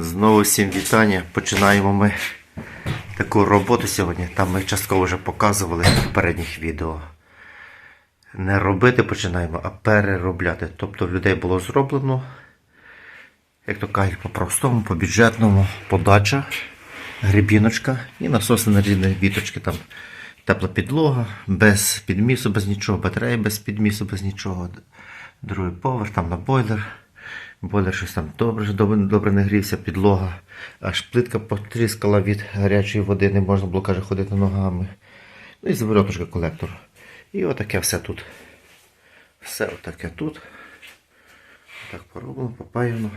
Знову всім вітання. Починаємо ми таку роботу сьогодні. Там ми частково вже показували в попередніх відео. Не робити починаємо, а переробляти. Тобто в людей було зроблено, як то кажуть, по-простому, по-бюджетному, подача, грибіночка і насоси на різні віточки. Там тепла підлога, без підмісу, без нічого, батареї без підмісу, без нічого. Другий поверх, там на бойлер. Бойлер щось там добре, добре, не грівся, підлога. Аж плитка потріскала від гарячої води, не можна було, каже, ходити ногами. Ну і заворотушка колектор. І отаке все тут. Все отаке тут. Так пороблено, попаяно.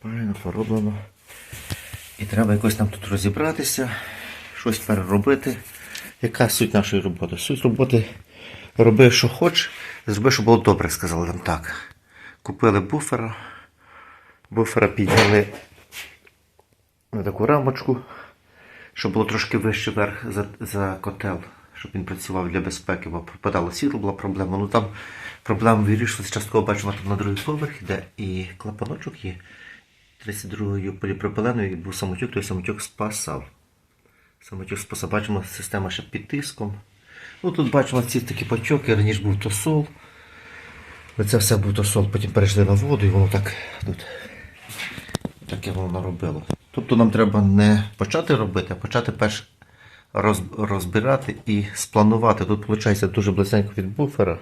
Попаяно, пороблено. І треба якось нам тут розібратися, щось переробити. Яка суть нашої роботи? Суть роботи роби, що хочеш, зроби, щоб було добре, сказали нам так. Купили буфера. Буфера підняли на таку рамочку, щоб було трошки вище вверх за, за котел, щоб він працював для безпеки, бо пропадало світло, була проблема. Ну там проблема вирішилася, частково бачимо там на другий поверх іде і клапаночок є. 32-ю поліпропиленою був самотюк, той самотюк спасав. Самотюк спасав, бачимо, система ще під тиском. Ну тут бачимо ці такі пачоки, раніше був тосол. Оце все був тосол, потім перейшли на воду і воно так тут таке воно наробило. Тобто нам треба не почати робити, а почати перш розбирати і спланувати. Тут виходить дуже близенько від буфера,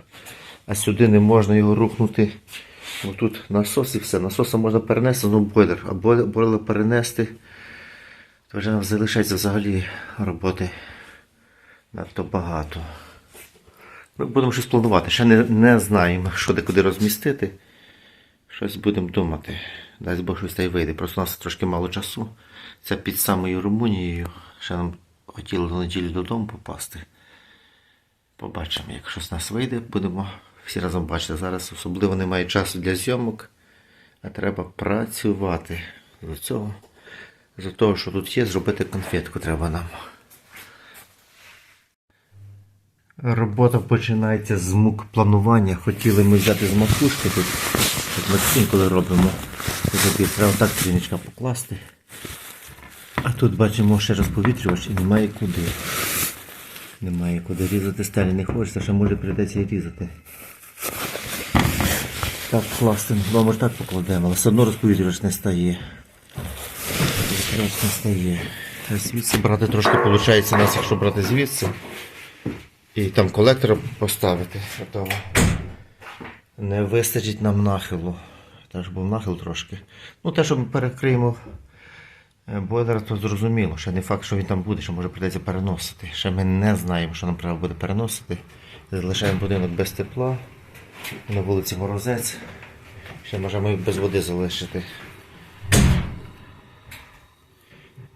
а сюди не можна його рухнути. Тут насос і все. Насоса можна перенести, ну бойлер, а бойлер перенести, то вже нам залишається взагалі роботи надто багато. Будемо щось планувати. Ще не, не знаємо, що де куди розмістити. Щось будемо думати. Дасть Бог щось та й вийде. Просто у нас трошки мало часу. Це під самою Румунією. Ще нам хотіли до неділі додому попасти. Побачимо, як щось нас вийде, будемо всі разом бачити. Зараз особливо немає часу для зйомок, а треба працювати. До цього, з того, що тут є, зробити конфетку треба нам. Робота починається з мук планування. Хотіли ми взяти з макушки тут. Тут Максим, коли робимо забір, треба так тріночка покласти. А тут бачимо ще розповітрювач і немає куди. Немає куди різати стелі не хочеться, ще може прийдеться і різати. Так класти, ну може так покладемо, але все одно розповітрювач не стає. Розповітрювач не стає. Звідси брати трошки виходить нас, якщо брати звідси. І там колектор поставити. Готово. Не вистачить нам нахилу. Теж був нахил трошки. Ну, те, що ми перекриємо е, бойлер, то зрозуміло. Ще не факт, що він там буде, що може прийдеться переносити. Ще ми не знаємо, що нам треба буде переносити. Залишаємо будинок без тепла. На вулиці Морозець. Ще можемо без води залишити.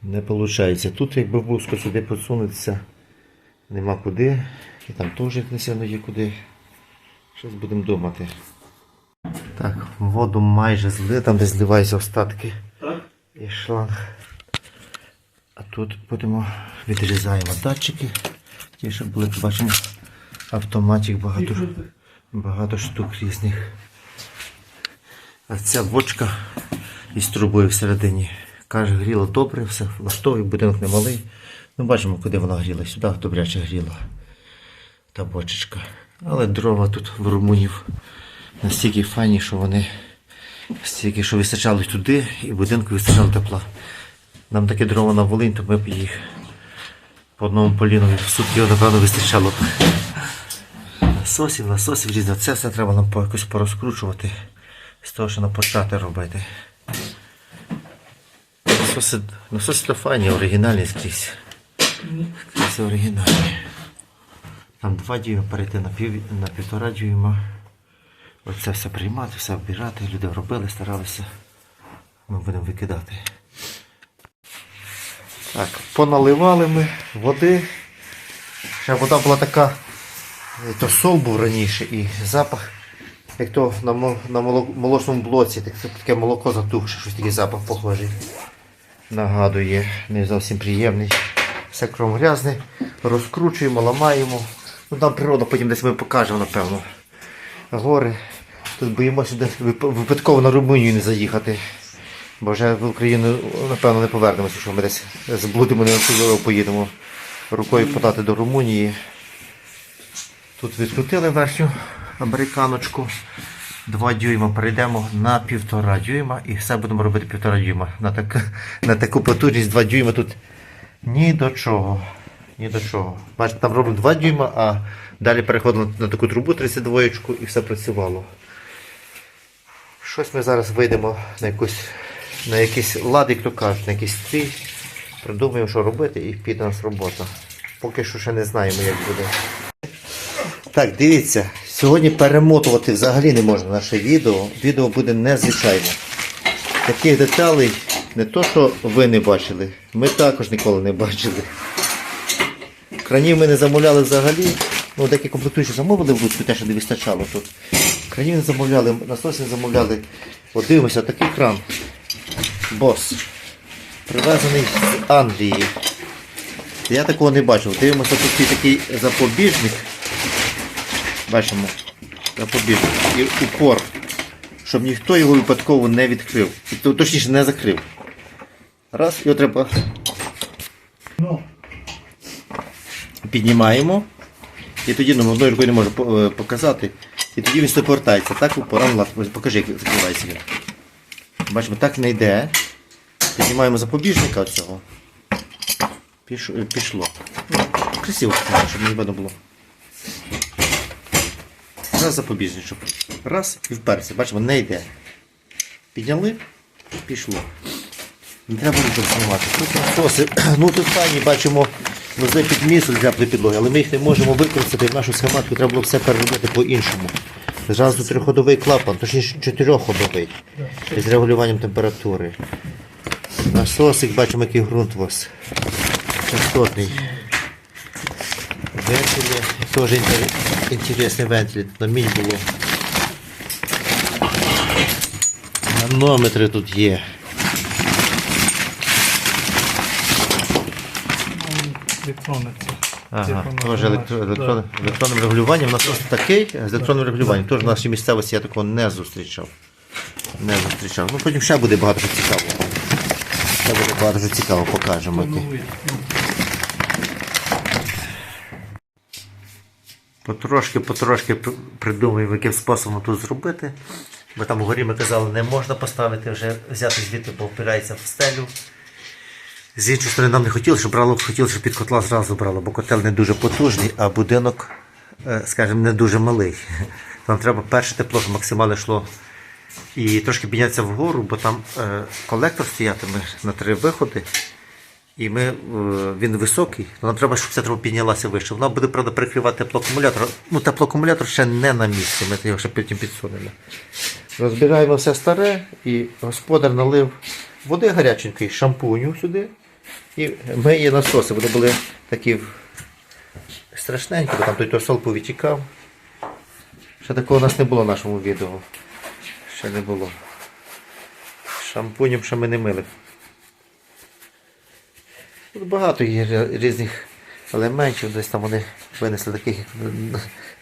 Не виходить. Тут, якби вузько сюди посунутися, нема куди. І там теж не сильно є куди. Щось будемо думати. Так, воду майже злили, там де зливаються остатки. Так? І шланг. А тут будемо відрізаємо датчики. Ті, що були, бачимо, автоматик багато, багато штук різних. А ця бочка із трубою всередині. Каже, гріло добре, все влаштовує, будинок не малий. Ну, бачимо, куди вона гріла. Сюди добряче гріла та бочечка. Але дрова тут в румунів настільки файні, що вони стільки, що вистачало й туди, і будинку вистачало тепла. Нам таке дрова на Волинь, то ми б їх по одному полінові в сутки напевно вистачало б. Насосів, насосів різне. Це все треба нам якось порозкручувати. З того, що нам почати робити. Насоси, насоси то файні, оригінальні скрізь. Скрізь оригінальні. Там два дюйма перейти на, пів, на півтора дюйма. Оце все приймати, все оббирати. Люди робили, старалися. Ми будемо викидати. Так, поналивали ми води. Ще вода була така, то сол був раніше і запах, як то на, на молочному блоці, так, це таке молоко затухше, щось такий запах похожий. Нагадує, не зовсім приємний. Все кром грязне, розкручуємо, ламаємо. Ну там природа потім десь ми покажемо, напевно. Гори. Тут боїмося десь випадково на Румунію не заїхати. Бо вже в Україну, напевно, не повернемося, що ми десь зблудимо, не поїдемо рукою подати до Румунії. Тут відкрутили верхню американочку. 2 дюйма перейдемо на півтора дюйма і все будемо робити півтора дюйма. На, так, на таку потужність 2 дюйма тут ні до чого. Ні до чого. Бачите, там робимо 2 дюйма, а далі переходимо на таку трубу 32 і все працювало. Щось ми зараз вийдемо на якусь на якийсь лад, як то кажуть, на якийсь стрій. Придумаємо, що робити, і піде нас робота. Поки що ще не знаємо, як буде. Так, дивіться, сьогодні перемотувати взагалі не можна наше відео. Відео буде незвичайне. Таких деталей не то, що ви не бачили, ми також ніколи не бачили. Кранів ми не замовляли взагалі. Ну, деякі комплектуючі замовили в Луцьку, те, що не вистачало тут. Кранів не замовляли, насос не замовляли. От дивимося, такий кран. Бос. Привезений з Англії. Я такого не бачив. Дивимося, тут є такий запобіжник. Бачимо. Запобіжник. І упор. Щоб ніхто його випадково не відкрив. Точніше не закрив. Раз, його треба. Піднімаємо. І тоді ну, одною рукою не можу е, показати. І тоді він повертається. Так, лад. Покажи, як закривається він. Бачимо, так не йде. Піднімаємо запобіжника цього. Піш, е, пішло. Ну, красиво, щоб не видно було. Раз запобіжничок. Раз і вперся. Бачимо, не йде. Підняли, пішло. Не треба нічого знімати. Тут насоси. Ну тут файні, бачимо, везли під місце для підлоги, але ми їх не можемо використати в нашу схематику, треба було все переробити по-іншому. Зразу трьохходовий клапан, точніше чотирьохходовий. З регулюванням температури. Насосик, бачимо, який ґрунт у вас. Частотний. Вентилі. Теж інтер... інтересний вентиль. Тут на міль було. Манометри тут є. Електронне це. Ага, теж електро- електронним, електронним регулюванням. Насос такий, з електронним регулюванням. Теж в нашій місцевості я такого не зустрічав. Не зустрічав. Ну потім ще буде багато що цікавого. Ще буде багато що цікавого, покажемо. Потрошки, потрошки пр- придумуємо, яким способом тут зробити. Бо там вгорі ми казали, не можна поставити, вже взяти звідти, бо впирається в стелю. З іншої сторони, нам не хотілося, щоб брало, хотілося, щоб під котла зразу брало, бо котел не дуже потужний, а будинок, е, скажімо, не дуже малий. Нам треба перше тепло, щоб максимально йшло. І трошки піднятися вгору, бо там е, колектор стоятиме на три виходи. І ми, е, він високий, нам треба, щоб ця труба піднялася вище. Вона буде, правда, перекривати теплоакумулятор. Ну, теплоакумулятор ще не на місці, ми його ще потім підсунемо. Розбираємо все старе і господар налив води гаряченької, шампуню сюди. І миє насоси. Вони були такі страшненькі, бо там той тосол повитікав. Ще такого у нас не було в нашому відео. Ще не було. Шампунем ще ми не мили. Тут багато є різних елементів, десь там вони винесли таких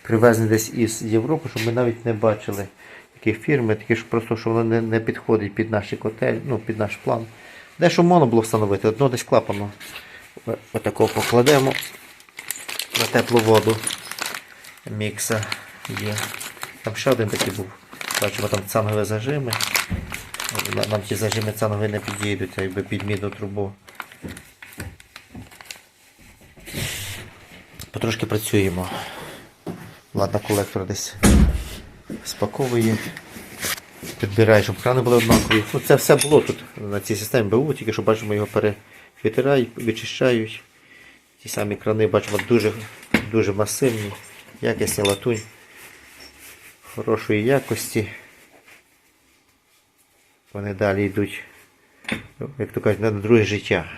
привезені десь із Європи, щоб ми навіть не бачили які фірми, такі що просто що воно не, не підходить під наш котель, ну, під наш план. Дещо можна було встановити, одно десь клапану. О- Отакого покладемо на теплу воду. Мікса є. Там ще один такий був. Бачимо там цанові зажими. Нам ті зажими цанові не підійдуть, а якби під мідну трубу. Потрошки працюємо. Ладно, колектор десь спаковує. Підбирає, щоб крани були однакові. Ну, це все було тут на цій системі БУ, тільки що бачимо його перефільтрають, вичищають. Ті самі крани бачимо дуже, дуже масивні, якісні латунь хорошої якості. Вони далі йдуть, як то кажуть, на друге життя.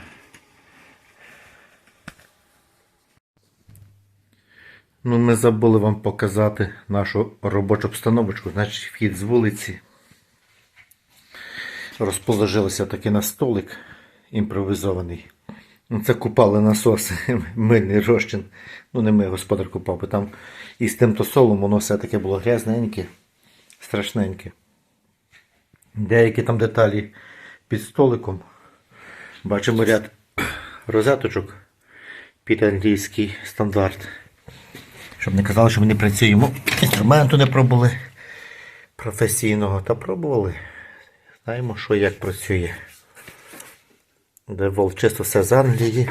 Ну, ми забули вам показати нашу робочу обстановочку. Значить, вхід з вулиці. Розположилися таки на столик імпровізований. Ну, Це купали насоси, мильний розчин. Ну, не ми, господар купав, бо там із тим тосолом воно все таке було грязненьке, страшненьке. Деякі там деталі під столиком. Бачимо ряд розеточок під англійський стандарт. Щоб не казали, що ми не працюємо. Інструменту не пробували професійного, та пробували. Знаємо, що як працює. Девол чисто все з Англії.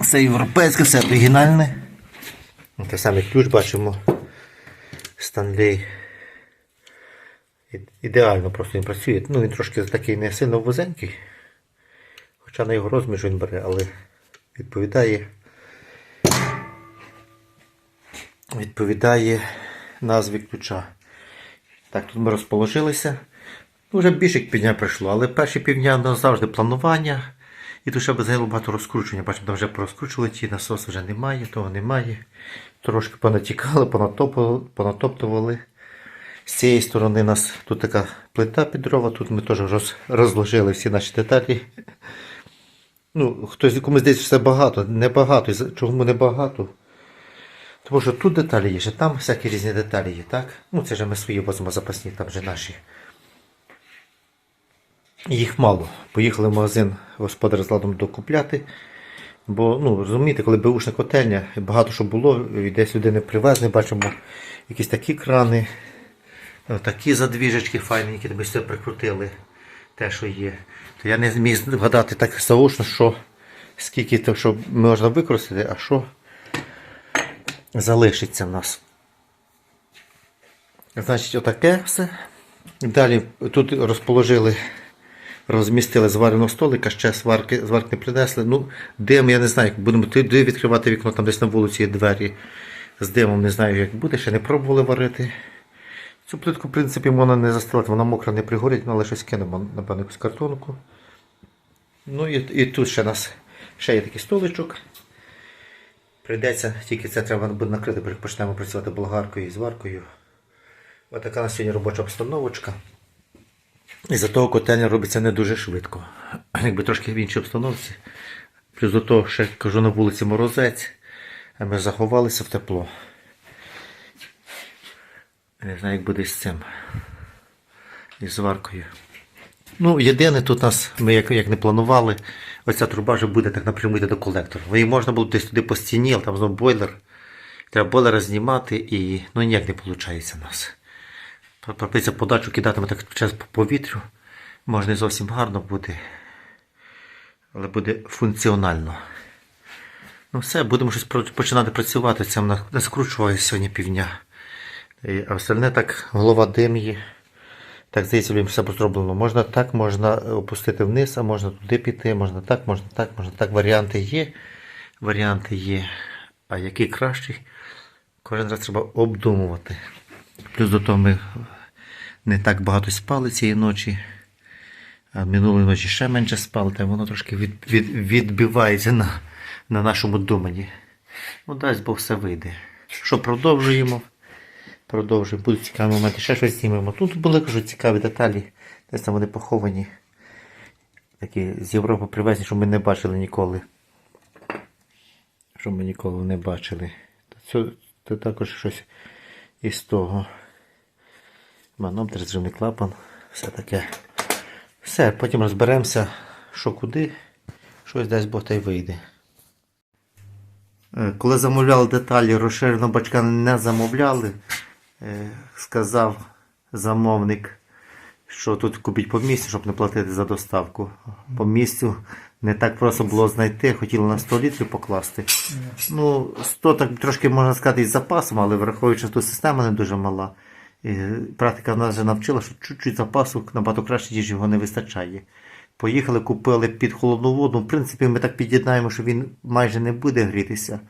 Все європейське, все оригінальне. Те саме ключ бачимо. І- Ідеально просто він працює. Ну, він трошки такий не сильно вузенький. Хоча на його розмір він бере, але відповідає. Відповідає назві ключа. Так, тут ми розположилися. Ну, вже більше півдня пройшло, але перші півдня у нас завжди планування. І тут ще без багато розкручування. Бачимо, там вже порозкручували ті насоси вже немає, того немає. Трошки понатікали, понатоптували. З цієї сторони у нас тут така плита під дрова, тут ми теж роз, розложили всі наші деталі. Ну, хтось комусь здається, що багато, небагато. Чому небагато? Тому що тут деталі є, ще там всякі різні деталі є, так? Ну, це вже ми свої возимо запасні, там вже наші. Їх мало. Поїхали в магазин господар з ладом докупляти. Бо, ну, розумієте, коли беушна котельня, багато що було, і десь людини привезли, бачимо якісь такі крани, е, такі задвіжечки файні, які ми все прикрутили, те, що є. То я не зміг згадати так заочно, що скільки то, що можна використати, а що залишиться в нас. Значить, отаке все. Далі тут розположили, розмістили звареного столика, ще сварки, зварки не принесли. Ну, дим, я не знаю, як будемо відкривати вікно, там десь на вулиці є двері. З димом не знаю, як буде, ще не пробували варити. Цю плитку, в принципі, можна не застилати, вона мокра не пригорить, ну, але щось кинемо, напевно, якусь картонку. Ну і, і тут ще нас ще є такий столичок. Прийдеться, тільки це треба буде накрити, перед почнемо працювати болгаркою і зваркою. Ось така на сьогодні робоча обстановочка. І за того котельня робиться не дуже швидко. Якби трошки в іншій обстановці. Плюс до того, ще кажу на вулиці Морозець, а ми заховалися в тепло. Не знаю, як буде з цим. Із зваркою. Ну, єдине тут нас, ми як, як не планували, оця труба вже буде так напряму йти до колектора. Її можна було десь туди по стіні, але там знову бойлер. Треба бойлера знімати і ну ніяк не виходить у нас. Пропиться подачу кидатиме так час по повітрю. Може не зовсім гарно буде, але буде функціонально. Ну все, будемо щось починати працювати. Це не скручуває сьогодні півдня. А остальне так, голова дим є. Так, здається, блін, все зроблено. Можна так, можна опустити вниз, а можна туди піти, можна так, можна так, можна так. Варіанти є. Варіанти є. А який кращий? Кожен раз треба обдумувати. Плюс до того ми не так багато спали цієї ночі. А минулої ночі ще менше спали, та воно трошки від, від, відбивається на, на нашому думанні. Ну, дасть Бог все вийде. Що продовжуємо? Продовжуємо. Будуть цікаві моменти. Ще щось знімемо. Тут були кажу, цікаві деталі. Десь там вони поховані. Такі з Європи привезені, що ми не бачили ніколи. Що ми ніколи не бачили. Це, це також щось із того. Манометр, зривний клапан. Все таке. Все, потім розберемося, що куди. Щось дасть Бог та й вийде. Е, Коли замовляли деталі, розширеного бачка не замовляли, е, сказав замовник, що тут купіть по місцю, щоб не платити за доставку. По місцю не так просто було знайти, хотіли на 100 літрів покласти. Ну, 100 так трошки можна сказати із запасом, але враховуючи, що тут система не дуже мала. І практика нас вже навчила, що чуть-чуть запасу набагато краще, ніж його не вистачає. Поїхали, купили під холодну воду. В принципі, ми так під'єднаємо, що він майже не буде грітися.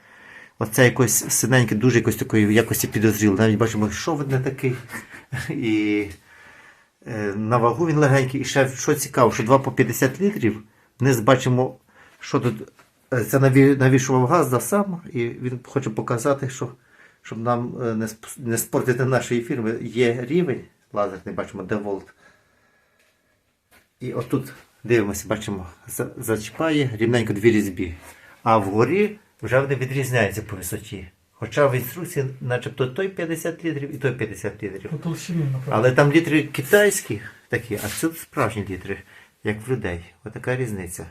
Оце якось синеньке, дуже якось такої якості підозріло. Навіть бачимо, що він не такий. І е, на вагу він легенький. І ще що цікаво, що 2 по 50 літрів. Вниз бачимо, що тут. е, Це навішував газ да, сам, і він хоче показати, що щоб нам е, не, сп- не спортити нашої фірми, є рівень лазерний, бачимо, де волт. І отут дивимося, бачимо, за- зачіпає рівненько дві різьбі. А вгорі вже вони відрізняються по висоті. Хоча в інструкції начебто той 50 літрів і той 50 літрів. Напевно. Але там літри китайські, такі, а це справжні літри, як в людей. Отака різниця.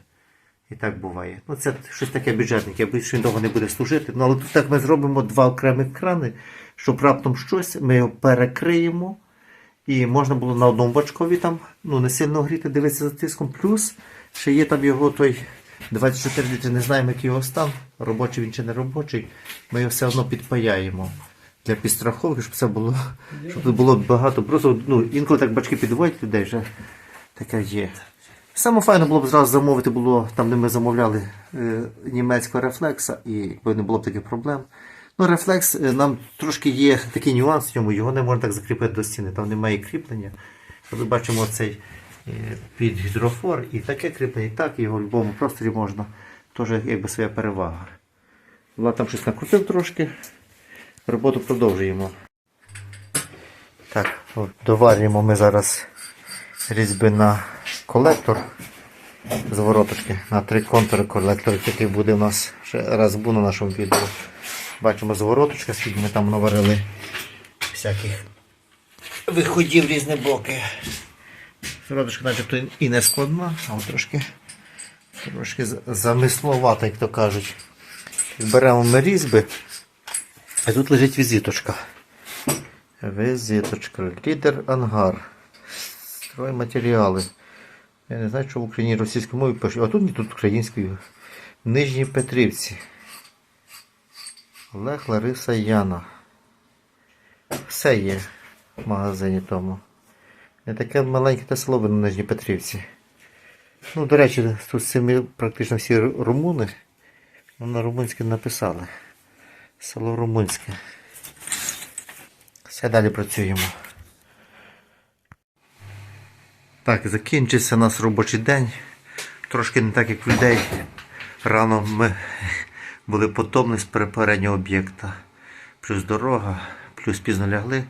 І так буває. Ну, це щось таке бюджетненьке, більше він довго не буде служити. Ну, але тут так ми зробимо два окремих крани, щоб раптом щось ми його перекриємо. І можна було на одному бачкові там ну, не сильно гріти, дивитися за тиском. Плюс ще є там його той 24 літри, не знаємо, який його стан, робочий він чи не робочий. Ми його все одно підпаяємо для підстраховки, щоб це було, щоб було багато. Просто ну, інколи так бачки підводять людей вже таке є. Саме файно було б зразу замовити було там, де ми замовляли е, німецького рефлекса, і якби не було б таких проблем. Ну, рефлекс е, нам трошки є такий нюанс в ньому, його не можна так закріпити до стіни, там немає кріплення. Ми бачимо цей е, під гідрофор і таке кріплення, і так, і його в будь-якому просторі можна. Теж якби своя перевага. Влад там щось накрутив трошки. Роботу продовжуємо. Так, доварюємо ми зараз різьби на колектор з вороточки на три контури колектор, який буде у нас ще раз був на нашому відео. Бачимо звороточка, скільки ми там наварили всяких виходів різні боки. Звороточка начебто і не складна, а от трошки, трошки замисловата, як то кажуть. Беремо ми різьби, а тут лежить візиточка. Візиточка. Лідер ангар. Стройматеріали. Я не знаю, що в Україні російською мовою пишуть, а тут ні тут українською. Нижні Петрівці. Олег Лариса Яна. Все є в магазині тому. Не таке маленьке те село на Нижній Петрівці. Ну, до речі, тут самі практично всі румуни. Ну, на румунське написали. Село Румунське. Все далі працюємо. Так, закінчився нас робочий день. Трошки не так, як в людей. Рано ми були потомні з перепереднього об'єкта. Плюс дорога, плюс пізно лягли.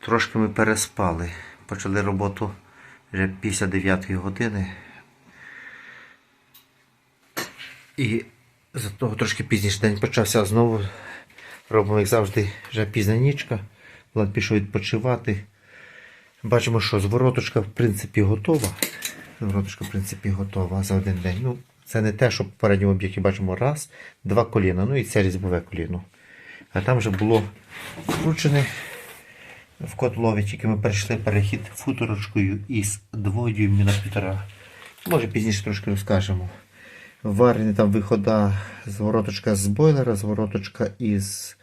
Трошки ми переспали. Почали роботу вже після 9 години. І за того трошки пізніше день почався знову. Робимо, як завжди, вже пізня нічка. Влад пішов відпочивати. Бачимо, що звороточка в принципі готова. Звороточка в принципі готова за один день. Ну, це не те, що в передньому об'єкті бачимо раз, два коліна, ну і це різьбове коліно. А там вже було вкручене в котлові, тільки ми перейшли перехід футорочкою із 2 дюймів на півтора. Може пізніше трошки розкажемо. Варені там вихода звороточка з бойлера, звороточка із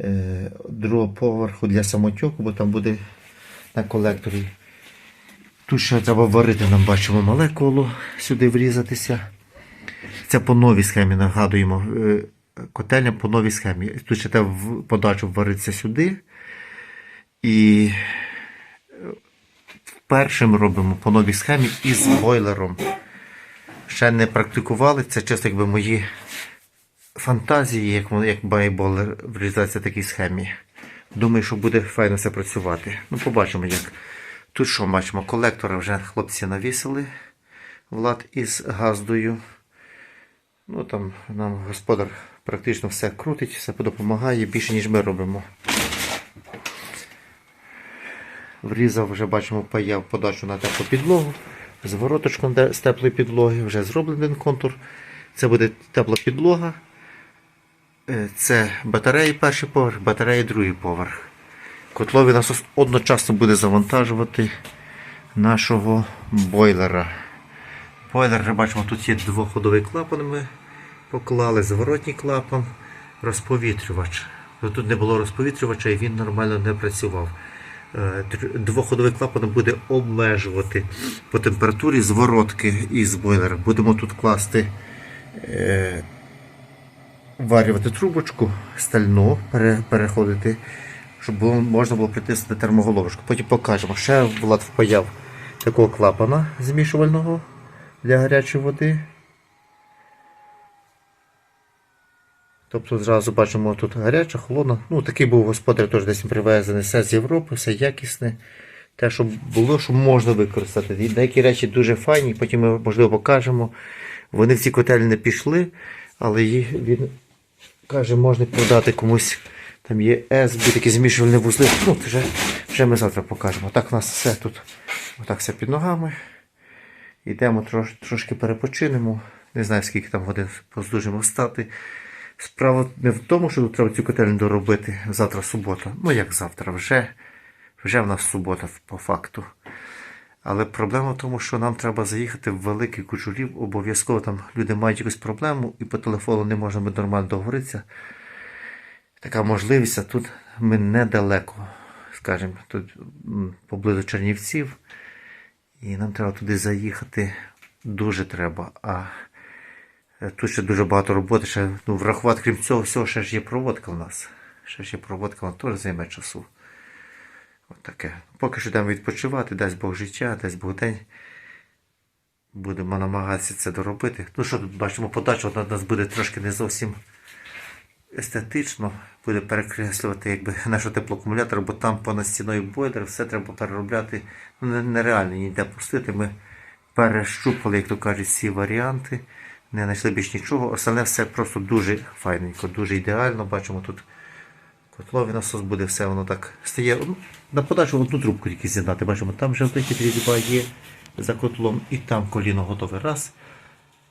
е, другого поверху для самотьоку, бо там буде на колекторі. Тут ще треба варити, нам бачимо мале коло сюди врізатися. Це по новій схемі, нагадуємо. е, Котельня по новій схемі. Тут ще треба подачу варитися сюди. І е, першим робимо по новій схемі із бойлером. Ще не практикували, це чисто якби мої фантазії, як, як байболер врізається в такій схемі. Думаю, що буде файно все працювати. Ну, побачимо як. Тут що бачимо, колектори вже хлопці навісили. Влад із газдою. Ну там нам господар практично все крутить, все допомагає більше, ніж ми робимо. Врізав, вже бачимо, паяв подачу на теплу підлогу. З вороточком з теплої підлоги вже зроблений контур. Це буде тепла підлога. Е, Це батареї перший поверх, батареї другий поверх. Котловий насос одночасно буде завантажувати нашого бойлера. Бойлер, бачимо, тут є двоходовий клапан. Ми поклали зворотній клапан, розповітрювач. Ну, Тут не було розповітрювача і він нормально не працював. Е, Двоходовий клапан буде обмежувати по температурі зворотки із бойлера. Будемо тут класти варювати трубочку стальну, переходити, щоб було, можна було притиснути термоголовочку. Потім покажемо. Ще Влад впаяв такого клапана змішувального для гарячої води. Тобто зразу бачимо тут гаряча, холодна. Ну, такий був господар теж десь привезений, все з Європи, все якісне. Те, що було, що можна використати. І деякі речі дуже файні, потім ми, можливо, покажемо. Вони в ці котелі не пішли, але їх, він каже, можна продати комусь. Там є SB, такі змішувальні вузли. Ну, вже, вже ми завтра покажемо. Так у нас все тут Отак все під ногами. Йдемо трош, трошки перепочинемо. Не знаю, скільки там годин поздужимо встати. Справа не в тому, що тут треба цю котельню доробити. Завтра субота. Ну як завтра, вже, вже в нас субота по факту. Але проблема в тому, що нам треба заїхати в великий кучурів. Обов'язково там люди мають якусь проблему і по телефону не можемо нормально договоритися. Така можливість, а тут ми недалеко, скажімо, тут поблизу Чернівців. І нам треба туди заїхати дуже треба. А е, тут ще дуже багато роботи. Ще, ну, врахувати, крім цього всього, ще ж є проводка в нас. Ще ж є проводка, вона теж займе часу. От. Поки що йдемо відпочивати, дасть Бог життя, дасть Бог день. Будемо намагатися це доробити. Ну що тут бачимо подачу, вона нас буде трошки не зовсім естетично, буде перекреслювати якби, наш теплоакумулятор, бо там понад стіною бойлер, все треба переробляти. Ну, нереально ніде пустити. Ми перещупали, як то кажуть, всі варіанти, не знайшли більш нічого. Остальне все просто дуже файненько, дуже ідеально. Бачимо тут котловий насос буде, все воно так стає. Ну, На подачу одну трубку тільки з'єднати. Бачимо, там вже різьба є за котлом, і там коліно готове. Раз,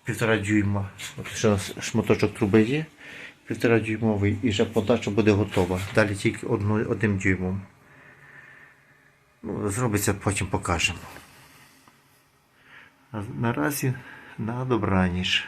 півтора дюйма. От ще у нас шматочок труби є, півтора дюймовий, і вже подача буде готова. Далі тільки одну, одним дюймом. Ну, зробиться, потім покажемо. А наразі на добраніч.